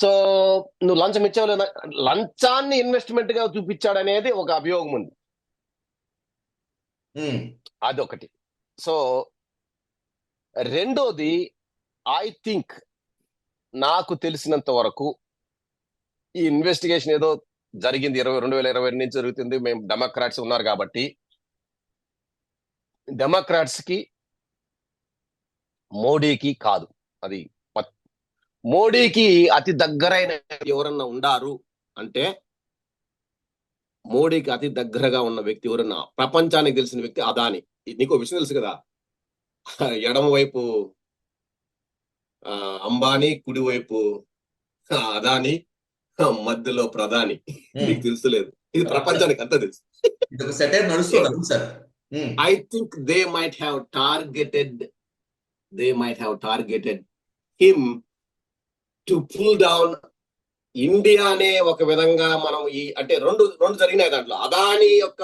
So నువ్వు లంచం ఇచ్చావు లేదా? లంచాన్ని ఇన్వెస్ట్మెంట్గా చూపించాడు అనేది ఒక అభియోగం ఉంది. అదొకటి. సో రెండోది ఐ థింక్ నాకు తెలిసినంత వరకు ఈ ఇన్వెస్టిగేషన్ ఏదో జరిగింది. ఇరవై రెండు వేల ఇరవై నుంచి జరుగుతుంది. మేము డెమోక్రాట్స్ ఉన్నారు కాబట్టి. డెమోక్రాట్స్కి మోడీకి కాదు. అది మోడీకి అతి దగ్గరైన ఎవరన్నా ఉండారు అంటే మోడీకి అతి దగ్గరగా ఉన్న వ్యక్తి ఎవరన్నా ప్రపంచానికి తెలిసిన వ్యక్తి అదాని. నీకు విషయం తెలుసు కదా? ఎడమ వైపు ఆ, అంబానీ కుడి వైపు ఆ, అదాని మధ్యలో ప్రధాని. నీకు తెలుసులేదు ఇది ప్రపంచానికి అంతా తెలుసు. ఇది ఒక సెటైర్ నడుస్తుంది sir. Um, I think they might have him to pull down ఇండియానే ఒక విధంగా మనం ఈ అంటే రెండు రెండు జరిగినాయి దాంట్లో. అదాని యొక్క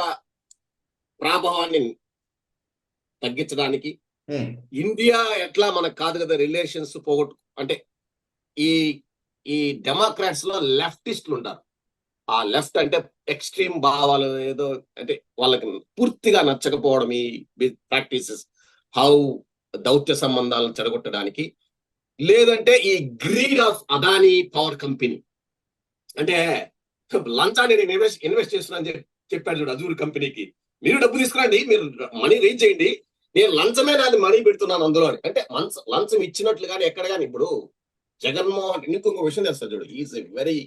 ప్రాభావాన్ని తగ్గించడానికి ఇండియా ఎట్లా మనకు కాదు కదా రిలేషన్స్ పోగొట్టు అంటే ఈ ఈ డెమోక్రాట్స్లో లెఫ్టిస్టులు ఉంటారు. ఆ లెఫ్ట్ అంటే ఎక్స్ట్రీమ్ భావాలు ఏదో అంటే వాళ్ళకి పూర్తిగా నచ్చకపోవడం ఈ ప్రాక్టీసెస్ హౌ దౌత్య సంబంధాలను చెడగొట్టడానికి లేదంటే ఈ greed of Adani power company. అంటే లంచాన్ని నేను ఇన్వెస్ట్ ఇన్వెస్ట్ చేస్తున్నాను చెప్పి చెప్పాడు చూడు అజూర్ కంపెనీకి. మీరు డబ్బు తీసుకురండి మీరు మనీ రేంజ్ చేయండి. నేను లంచమే నాది మనీ పెడుతున్నాను అందులో. అంటే లంచం లంచం ఇచ్చినట్లు కానీ ఎక్కడ కానీ ఇప్పుడు జగన్మోహన్ ఇంకొక విషయం చేస్తాడు చూడు. Is a very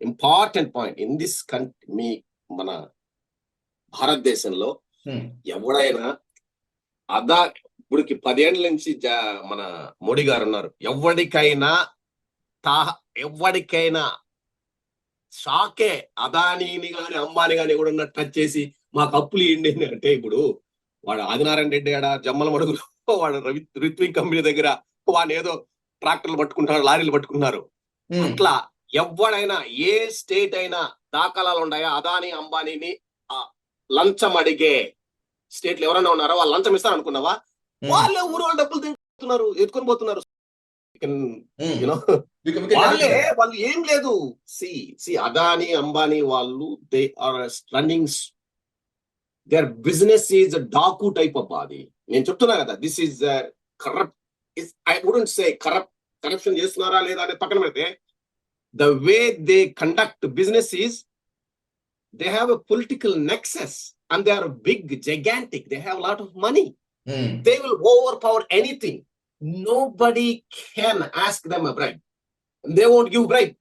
important point in this country మీ మన భారతదేశంలో ఉమ్, ఎవడైనా అదా ఇప్పుడుకి పదేళ్ళ నుంచి జ- మన మోడీ గారు ఉన్నారు. ఎవరికైనా తా ఎవరికైనా షాకే అదానీని గాని అంబానీ గాని కూడా టచ్ చేసి మాకు అప్పులు ఇవ్వండి అని అంటే ఇప్పుడు వాడు ఆదినారాయణ రెడ్డి ఆడ జమ్మల మడుగులో వాడు రవి రిత్విక్ కంపెనీ దగ్గర వాడిని ఏదో ట్రాక్టర్లు పట్టుకుంటున్నారు లారీలు పట్టుకున్నారు అట్లా ఎవడైనా ఏ స్టేట్ అయినా దాఖలాలు ఉన్నాయా? అదాని అంబానీని ఆ లంచం అడిగే స్టేట్లు ఎవరైనా ఉన్నారో? వాళ్ళు లంచం ఇస్తారు అనుకున్నావా ఉమ్, వాళ్ళే ఊరు వాళ్ళు డబ్బులు తింటున్నారు ఎత్తుకొని పోతున్నారు. Can- వాళ్ళే వాళ్ళు ఏం లేదు. సి సి అదాని అంబానీ వాళ్ళు they are running their business is Daaku type అబ్బా అది నేను చెప్తున్నా కదా this is corrupt I wouldn't say corrupt corruption చేస్తున్నారా లేదా అనేది పక్కన పెడితే the way they conduct business is they have a political nexus and they are big gigantic they have lot of money um, they will overpower anything. Nobody can ask them a bribe. They won't give bribe.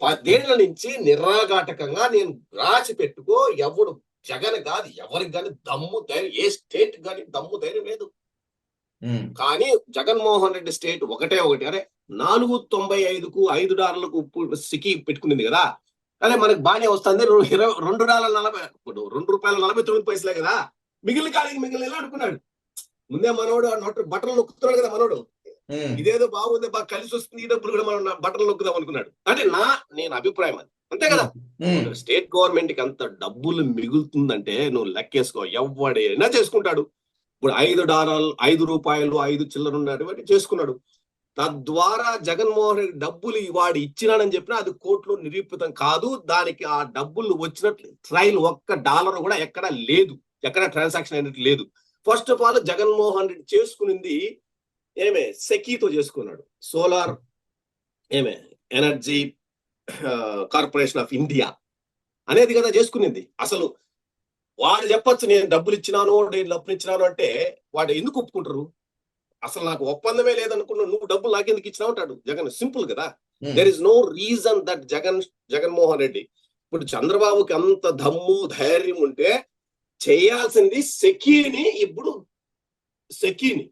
పదేళ్ళ నుంచి నిరాఘాటకంగా నేను రాసి పెట్టుకో ఎవడు జగన్ కాదు ఎవరికి కానీ దమ్ము ధైర్యం ఏ స్టేట్ కానీ దమ్ము ధైర్యం లేదు. ఉమ్, కానీ జగన్మోహన్ రెడ్డి స్టేట్ ఒకటే ఒకటి. అరే నాలుగు తొంభై ఐదుకు ఐదు డాలర్లకు ఉప్పు సిక్కి పెట్టుకునింది కదా. అదే మనకి బాగానే వస్తుంది. రెండు డాలర్ నలభై రెండు రూపాయల నలభై తొమ్మిది పైసలే కదా. మిగిలిన కాడికి మిగిలిన ఎలా అనుకున్నాడు. ముందే మనోడు బట్టలు నొక్కుతున్నాడు కదా మనోడు. ఇదేదో బాగుంది బాగా కలిసి వస్తుంది ఈ డబ్బులు కూడా మనం బట్టలు నొక్కుదాం అనుకున్నాడు. అంటే నా నేను అభిప్రాయం అది. అంతే కదా? స్టేట్ గవర్నమెంట్కి అంత డబ్బులు మిగులుతుందంటే నువ్వు లెక్కేసుకో. ఎవడైనా చేసుకుంటాడు. ఇప్పుడు ఐదు డాలర్లు ఐదు రూపాయలు ఐదు చిల్లర ఉన్నాడు వాటి చేసుకున్నాడు తద్వారా జగన్మోహన్ రెడ్డి డబ్బులు వాడు ఇచ్చినాడని చెప్పినా అది కోర్టులో నిరూపితం కాదు. దానికి ఆ డబ్బులు వచ్చినట్లు ట్రయల్ ఒక్క డాలర్ కూడా ఎక్కడ లేదు. ఎక్కడ ట్రాన్సాక్షన్ అయినట్టు లేదు. First of all Jaganmohan Reddy చేసుకునింది ఏమే? సెకీతో చేసుకున్నాడు. సోలార్ ఏమే? ఎనర్జీ కార్పొరేషన్ ఆఫ్ ఇండియా అనేది కదా చేసుకునేది. అసలు వాడు చెప్పొచ్చు నేను డబ్బులు ఇచ్చినాను నేను డబ్బులు ఇచ్చినాను అంటే వాడు ఎందుకు ఒప్పుకుంటారు? అసలు నాకు ఒప్పందమే లేదనుకున్నా నువ్వు డబ్బులు నాకెందుకు ఇచ్చినావు అంటాడు జగన్. సింపుల్ కదా. There is no reason that Jagan Jaganmohan Reddy. ఇప్పుడు చంద్రబాబుకి అంత దమ్ము ధైర్యం ఉంటే చేయాల్సింది సెకీని ఇప్పుడు సెకీని.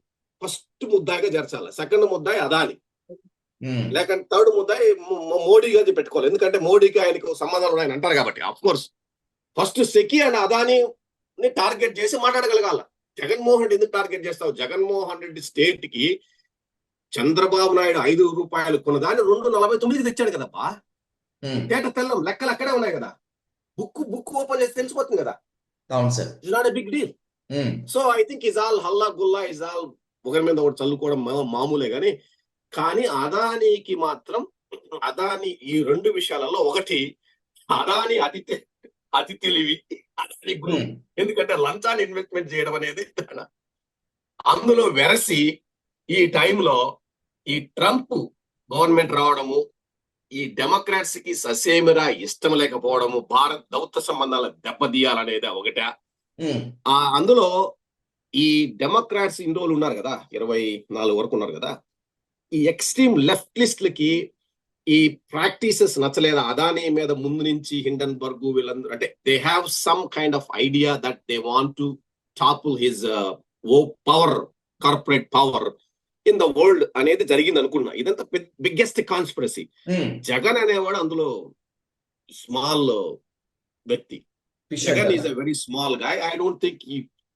ఫస్ట్ ముద్దాయిగా చేర్చాలి. సెకండ్ ముద్దాయి అదాని. లేకంటే థర్డ్ ముద్దాయి మోడీ గారి పెట్టుకోవాలి. ఎందుకంటే మోడీకి ఆయనకు సంబంధాలు ఆయన అంటారు కాబట్టి of course first SECI and Adani target చేసి మాట్లాడగలగాల. జగన్మోహన్ రెడ్డి ఎందుకు టార్గెట్ చేస్తావు? జగన్మోహన్ రెడ్డి స్టేట్కి చంద్రబాబు నాయుడు ఐదు రూపాయలు కొన్నదాన్ని రెండు నలభై తొమ్మిదికి తెచ్చాడు ఉమ్, డేటా తెల్లం లెక్కలు అక్కడే ఉన్నాయి కదా. బుక్ బుక్ ఓపెన్ చేసి తెలిసిపోతుంది కదా. అవును sir it's not a big deal so I think is all హల్లా Gulla is all ఒకరి మీద ఒకటి చల్లుకోవడం మామూలే కానీ కానీ అదానికి మాత్రం అదాని ఈ రెండు విషయాలలో ఒకటి అదాని అతి అతి తెలివి అదాని గ్రూప్ ఉమ్, ఎందుకంటే లంచాన్ని ఇన్వెస్ట్మెంట్ చేయడం అనేది అందులో వెరసి ఈ టైంలో ఈ ట్రంప్ గవర్నమెంట్ రావడము ఈ డెమోక్రాట్స్కి ససేమిరా ఇష్టం లేకపోవడము భారత్ దౌత్య సంబంధాల దెబ్బతీయాలనేది ఒకట. ఆ అందులో ఈ డెమోక్రాట్స్ ఇన్ని రోజులు ఉన్నారు కదా ఇరవై నాలుగు వరకు ఉన్నారు కదా ఈ ఎక్స్ట్రీమ్ లెఫ్ట్ లిస్ట్లకి ఈ ప్రాక్టీసెస్ నచ్చలేదా? అదానీ మీద ముందు నుంచి హిండన్బర్గ్ వీళ్ళందరూ అంటే they have some kind of idea that they want to topple his oh power corporate power in the world అనేది జరిగింది అనుకున్నా ఇదంతా బిగ్గెస్ట్ కాన్స్పిరసీ ఉమ్. జగన్ అనేవాడు అందులో స్మాల్ వ్యక్తి. Jagan? Is a very small guy I don't think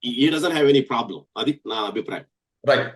he doesn't have any problem అది నా అభిప్రాయం. రైట్